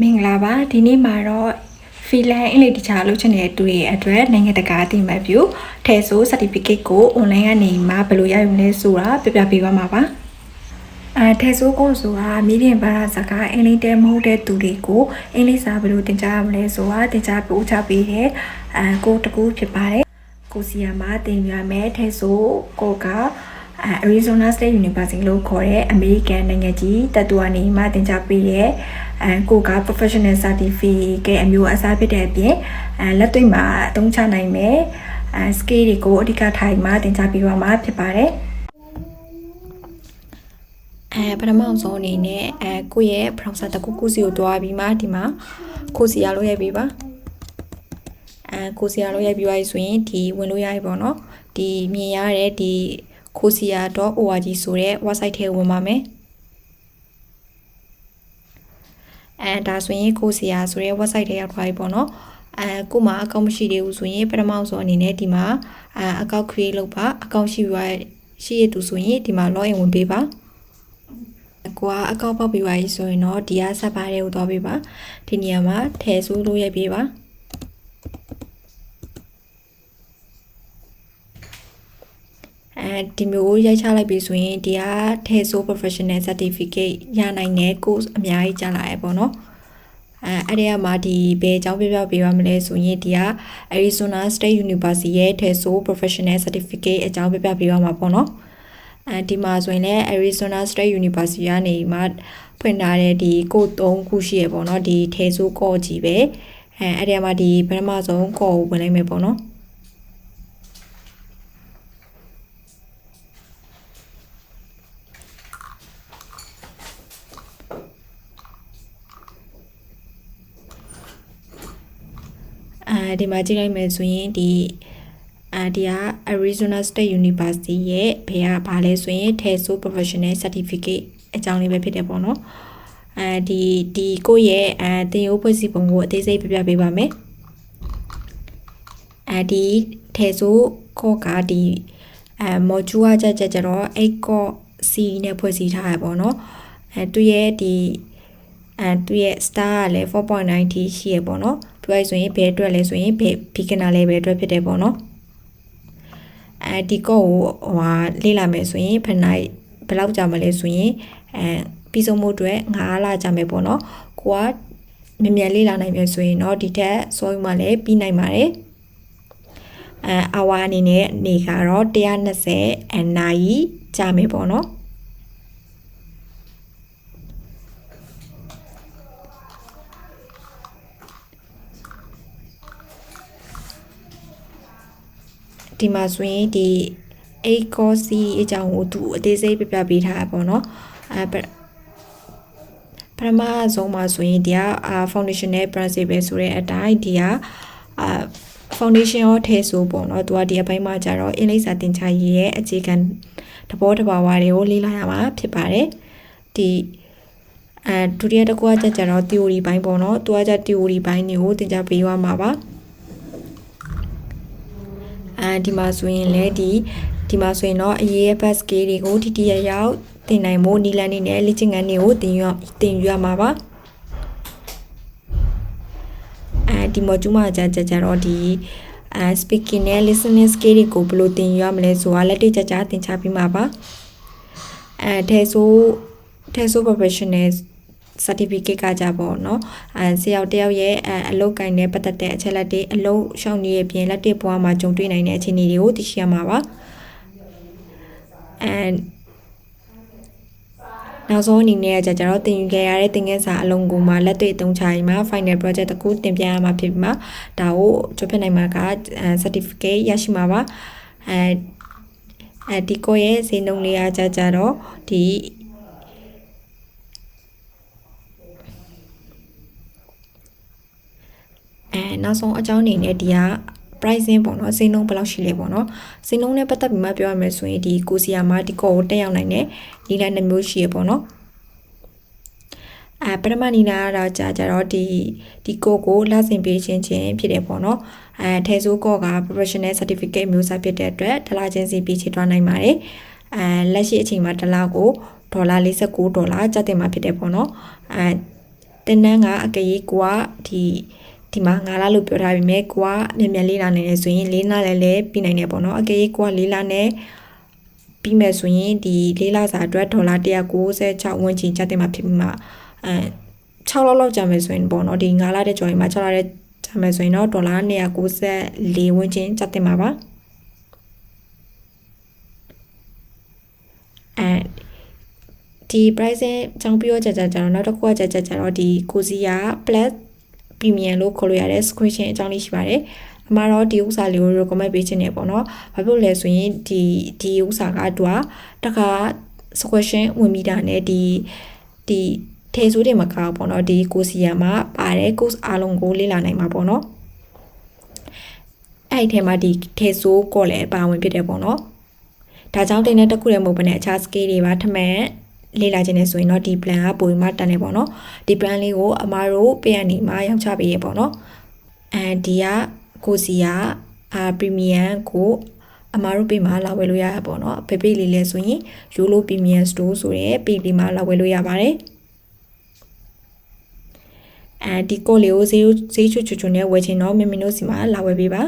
မင်္ဂလာပါဒီနေ့မှာတော့ဖီလန်အင်္ဂလိပ်တခြားလုပ်ချင်တဲ့တူရဲ့အတွက်နိုင်ငံတကာအသိအမှတ်ပြုထဲဆို certificate ကို online ကနေမှဘယ်လိုရယူမလဲဆိုတာပြပြပေးပါမှာပါအဲထဲဆိုကိုဆိုတာမိခင်ဘာသာစကားအင်္ဂလိပ်တဲမဟုတ်တဲ့သူတွေကိုအင်္ဂလိပ်စာဘယ်လိုသင်ကြားရမလဲဆိုတာသင်ကြားပို့ချပေးတဲ့အဲကိုတကူဖြစ်ပါတယ်ကိုစီယာမှာသင်ရမယ်ထဲဆိုကိုကအဲ Arizona State University လို့ခေါ်တဲ့ American နိုင်ငံကြီးတတူအနေမှာသင်ကြားပေးတဲ့အဲကိုက professional certificate အမျိုးအစားဖြစ်တဲ့အပြင်အဲလက်တွေ့မှာအသုံးချနိုင်မယ်အဲ skill တွေကိုအဓိကထိုင်မှာသင်ကြားပေးပါမှာဖြစ်ပါတယ်အဲပထမဆုံးအနေနဲ့အဲကိုယ့်ရဲ့ browser တခုခုစီကိုတွားပြီးမှဒီမှာကိုစီရလို့ရပြီပါအဲကိုစီရလို့ရပြီးသွားပြီဆိုရင်ဒီဝင်လို့ရပြီပေါ့နော်ဒီမြင်ရတဲ့ဒီ kosia.org ဆိုတဲ့ website ထဲဝင်ပါမယ်အဲဒါဆိုရင် kosia ဆိုတဲ့ website ထဲရောက်သွားပြီပေါ့နော်အဲကိုမှအကောင့်မရှိသေးဘူးဆိုရင်ပထမဆုံးအနေနဲ့ဒီမှာအဲအကောင့် create လုပ်ပါအကောင့်ရှိပြီးရှိရတူဆိုရင်ဒီမှာ login ဝင်ပေးပါကိုကအကောင့်ပေါက်ပြီးပါပြီဆိုရင်တော့ဒီကဆက်ပါတဲ့ကိုသွားပေးပါဒီနေရာမှာထည့်ဆိုးလို့ရိုက်ပေးပါအဲ ဒီမျိုးရိုက်ချလိုက်ပြီဆိုရင်ဒီကထဲဆို professional certificate ရနိုင်တဲ့ course အများကြီးကြားလာရပေါ့နော်အဲအဲ့ဒီကမှဒီဘယ်အကြောင်းပြပြပေးပါမလဲဆိုရင်ဒီက Arizona State University ရဲ့ထဲဆို professional certificate အကြောင်းပြပြပေးပါမှာပေါ့နော်အဲဒီမှာဆိုရင်လည်း Arizona State University ကနေမှဖွင့်ထားတဲ့ဒီကို3ခုရှိရပေါ့နော်ဒီထဲဆိုကော့ကြီးပဲအဲအဲ့ဒီမှာဒီပထမဆုံးကော့ကိုဝင်လိုက်မယ်ပေါ့နော် အဲဒီမှာကြည့်လိုက်မယ်ဆိုရင်ဒီအဲဒီက Arizona State University ရဲ့ဘေးကဘာလဲဆိုရင် TESOL Professional Certificate အကြောင်းလေးပဲဖြစ်တယ်ပေါ့နော်အဲဒီဒီကိုယ့်ရဲ့အဲတင်ရိုးဖွဲ့စည်းပုံကိုအသေးစိတ်ပြပြပေးပါမယ်အဲဒီ TESOL ကောကဒီအဲ module ကြကြကြတော့8ကော C နဲ့ဖွဲ့စည်းထားရပေါ့နော်အဲသူရဲ့ဒီ အဲသူရဲ့ star ကလည်း4.9 T ရှိရပေါ့နော်ပြောရဆိုရင်ဘယ်အတွက်လဲဆိုရင်ဘယ် beginner level အတွက်ဖြစ်တယ်ပေါ့နော်အဲဒီကောကိုဟိုဟာလေ့လာမယ်ဆိုရင်ဖနိုင်ဘယ်လောက်ကြာမလဲဆိုရင်အဲပြီးဆုံးမှုအတွက်9လကြာမယ်ပေါ့နော်ကိုကမြန်မြန်လေ့လာနိုင်မယ်ဆိုရင်တော့ဒီထက်စောမှလည်းပြီးနိုင်ပါတယ်အဲအဝါအနေနဲ့နေကတော့120အနာရီကြာမယ်ပေါ့နော် ဒီမှာဆိုရင်ဒီ8 course အကြောင်းကိုသူအသေးစိတ်ပြပြပေးထားတာပေါ့နော်အဲပထမဆုံးမှာဆိုရင်ဒီက foundational principle ဆိုတဲ့အတိုင်းဒီကအာ foundation ရောထဲဆိုပေါ့နော်သူကဒီအပိုင်းမှာကျတော့အင်္ဂလိပ်စာသင်ကြားရေးရဲ့အခြေခံသဘောတဘာဝတွေကိုလေ့လာရမှာဖြစ်ပါတယ်ဒီအဲဒုတိယတစ်ခုကကြကြတော့ theory ဘိုင်းပေါ့နော်သူကကြ theory ဘိုင်းတွေကိုသင်ကြားပေးရမှာပါ အဲဒီမှာဆိုရင်လည်းဒီဒီမှာဆိုရင်တော့အရေးရဲ့ bus scale တွေကိုထိထိရရောက်တင်နိုင်ဖို့နီလန်းနေနဲ့လေ့ကျင့်ခန်းတွေကိုတင်ရတင်ယူရမှာပါအဲဒီ module မှာကြာကြာတော့ဒီအဲ speaking နဲ့ listening skill တွေကိုဘယ်လိုသင်ယူရမလဲဆိုတာလက်တွေ့ကြကြသင်ချပေးမှာပါအဲထဲဆိုထဲဆို professional certificate ကကြပေါ့နော်အဲဆရာတယောက်ရဲ့အလုပ်ကိုင်နဲ့ပတ်သက်တဲ့အချက်လက်တွေအလုပ်ရှောင်နေရပြင်လက်တွေ့ဘဝမှာကြုံတွေ့နိုင်တဲ့အခြေအနေတွေကိုသိရှိရမှာပါ and နောက်ဆုံးအနေနဲ့ကြာကြာတော့တင်ယူခဲ့ရတဲ့သင်ခန်းစာအလုံးကိုမှလက်တွေ့အသုံးချရင်မှ final project တစ်ခုတင်ပြရမှာဖြစ်ပြီးမှဒါကိုကျွတ်ဖြစ်နိုင်မှာက certificate ရရှိမှာပါအဲအဲဒီကိုရဲ့ဈေးနှုန်းလေးကကြာကြာတော့ဒီ နောက်ဆုံးအကြောင်းအနေနဲ့ဒီက pricing ပေါ့နော်စိန်နှုန်းဘယ်လောက်ရှိလဲပေါ့နော်စိန်နှုန်းနဲ့ပတ်သက်ပြီးမှပြောရမယ်ဆိုရင်ဒီကိုစီယာမှာဒီကောကိုတက်ရောက်နိုင်တဲ့နီလာနှမျိုးရှိရပေါ့နော်အဲပထမနီနာကတော့ကြာကြတော့ဒီဒီကိုကိုလဆင်ပေးခြင်းချင်းဖြစ်တယ်ပေါ့နော်အဲထဲဆိုးကောက professional certificate မျိုးစားဖြစ်တဲ့အတွက်ဒလာချင်းစီပြီးချေသွားနိုင်ပါတယ်အဲလက်ရှိအချိန်မှာဒလာကိုဒေါ်လာ49ဒေါ်လာကျတင်မှာဖြစ်တယ်ပေါ့နော်အဲတင်းနန်းကအကရေးကွာဒီ ဒီမှာငါးလားလို့ပြောထားပြီမဲ့ကွာမြန်မြန်လေးလာနေတယ်ဆိုရင်လေးလားလည်းလည်းပြီးနိုင်တယ်ပေါ့နော်အကရေးကွာလေးလားနဲ့ပြီးမဲ့ဆိုရင်ဒီလေးလားစာအတွက်ဒေါ်လာ196ဝန်းကျင်ကျတဲ့မှာဖြစ်ပြီးမှအဲ6လောက်လောက်ကြာမယ်ဆိုရင်ပေါ့နော်ဒီ9လတဲ့ကြော်ရင်မှာ6လတဲ့ကြာမယ်ဆိုရင်တော့ဒေါ်လာ194ဝန်းကျင်ကျတဲ့မှာပါအဲဒီ pricing အကြောင်းပြောကြကြကြတော့နောက်တစ်ခုကကြကြကြတော့ဒီကိုစီယာ plus premium လို့ခေါ်လို့ရတဲ့ subscription အကြောင်းလေးရှိပါတယ်အမှားတော့ဒီဥစ္စာလေးကို recommend ပေးခြင်းနေပေါ့နော်။ဘာဖြစ်လို့လဲဆိုရင်ဒီဒီဥစ္စာကတူကတခါ subscription ဝင်မိတာနဲ့ဒီဒီထေဆိုးတွေမကောက်ပေါ့နော်ဒီကိုစီယာမှာပါတယ် course အားလုံးကိုလေ့လာနိုင်မှာပေါ့နော်။အဲ့ဒီထဲမှာဒီထေဆိုးကောလည်းပါဝင်ဖြစ်တယ်ပေါ့နော်။ဒါကြောင့်တင်တဲ့တစ်ခုတည်းမဟုတ်ဘဲနဲ့အခြား scale တွေပါထမှန် လေ့လာခြင်းနဲ့ဆိုရင်တော့ဒီ plan ကပုံမှန်တန်နေပေါ့နော်ဒီ plan လေးကိုအမားတို့ပေးရနေမှာရောက်ချပေးရပေါ့နော်အဲဒီကကိုစီယာအာပရီမီယံကိုအမားတို့ပေးမှာလာဝယ်လို့ရရပေါ့နော်ဖေးဖေးလေးလဲဆိုရင် YOLO Premium Store ဆိုရဲပေးလေးမှာလာဝယ်လို့ရပါတယ်အဲဒီကိုလေးကိုဈေးဈေးချွတ်ချွတ်နဲ့ဝယ်ချင်တော့မင်းမင်းတို့စီမှာလာဝယ်ပေးပါ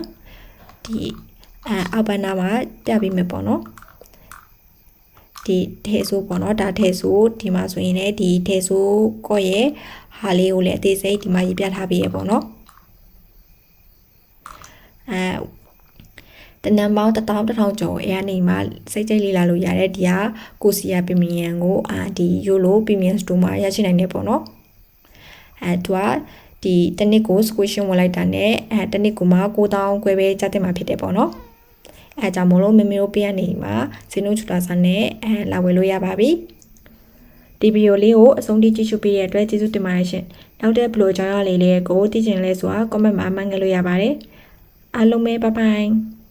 ဒီအဲအောက်ဘန်းနာမှာပြပေးမယ်ပေါ့နော် ဒီထဲဆိုးပေါ့နော်ဒါထဲဆိုးဒီမှာဆိုရင်လည်းဒီထဲဆိုးကော့ရဲ့ဟာလေးကိုလည်းအသေးစိတ်ဒီမှာရေးပြထားပေးရပေါ့နော်အဲတနံပေါင်း1000 1000ကျော်အဲအနေမှာစိတ်ကြိတ်လေးလာလို့ရတဲ့ဒီဟာကိုစီယာပီမီယံကိုအာဒီယိုလိုပီမီယံစတိုမှာရရှိနိုင်တယ်ပေါ့နော်အဲသူကဒီတနစ်ကို squishing ဝင်လိုက်တာနဲ့အဲတနစ်ကိုမှ9000ခွဲပဲကြားတင်မှာဖြစ်တယ်ပေါ့နော် အဲကြောင့်မလို့မမေတို့ပေးရနေမှာဇင်းတို့ချူတာစာနဲ့အဲလာဝယ်လို့ရပါပြီဒီဗီဒီယိုလေးကိုအဆုံးထိကြည့်ရှုပေးတဲ့အတွက်ကျေးဇူးတင်ပါတယ်ရှင်နောက်တဲ့ဘလိုအကြောင်းအရာလေးလေးကိုသိချင်လဲဆိုတာ comment မှာမှတ်ငယ်လို့ရပါတယ်အားလုံးပဲ bye bye